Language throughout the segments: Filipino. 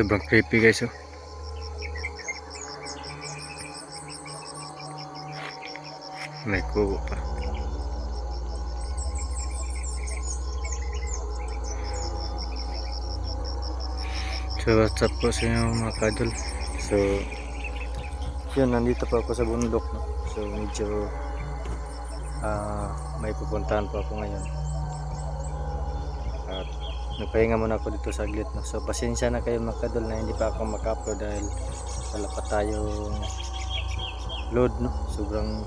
Sobrang creepy guys oh. May kubo pa. So what's up po sa inyo mga kadol. So yun nandito po ako sa bundok no. So medyo ah may pupuntahan po ako ngayon. At nagpahinga muna ako dito saglit no. So pasensya na kayo mga kadol na hindi pa ako maka-upload dahil wala pa tayong load no. Sobrang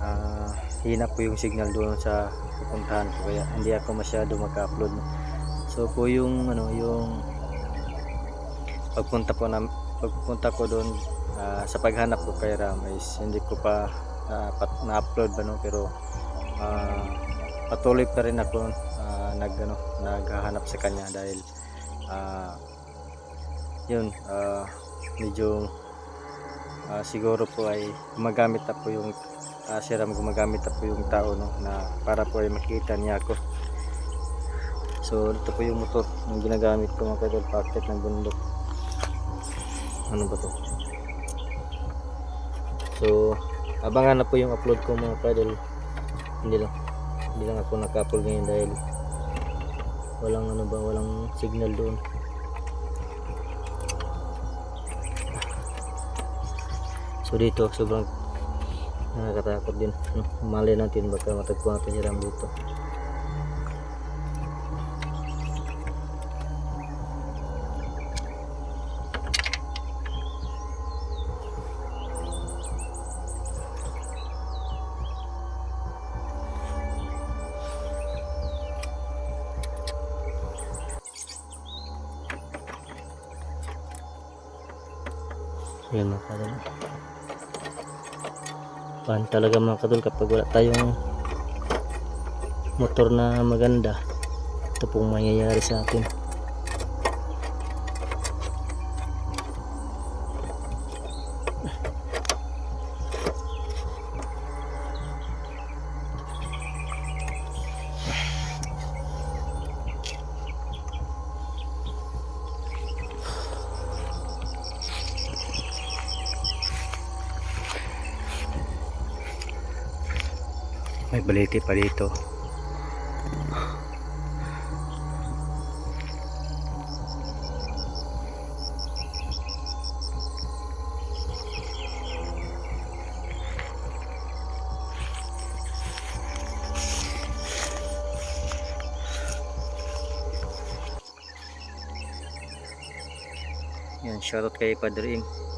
ah hina po yung signal doon sa pupuntahan ko kaya hindi ako masyado maka-upload no. So po yung ano yung pagpunta po na pagpunta ko doon ah, sa paghanap ko kay Ram is hindi ko pa pat- na-upload ba no pero ah, patuloy pa rin ako ah, nag ano naghahanap sa kanya dahil ah, yun ah, medyo ah, siguro po ay gumagamit na po yung si Ram gumagamit na po yung tao no na para po ay makita niya ako. So ito po yung motor yung ginagamit ko mga kadol packet ng bundok. Ano ba to? So abangan na po yung upload ko mga kadol hindi lang hindi lang ako naka-upload ngayon dahil walang ano ba walang signal doon so dito sobrang nakakatakot din no? mali natin baka matagpuan natin si Ram dito Yan mga kadol. Pan talaga mga kadol kapag wala tayong motor na maganda. Ito pong mangyayari sa atin. May baliti pa dito. Yan, shoutout kay Padre Im.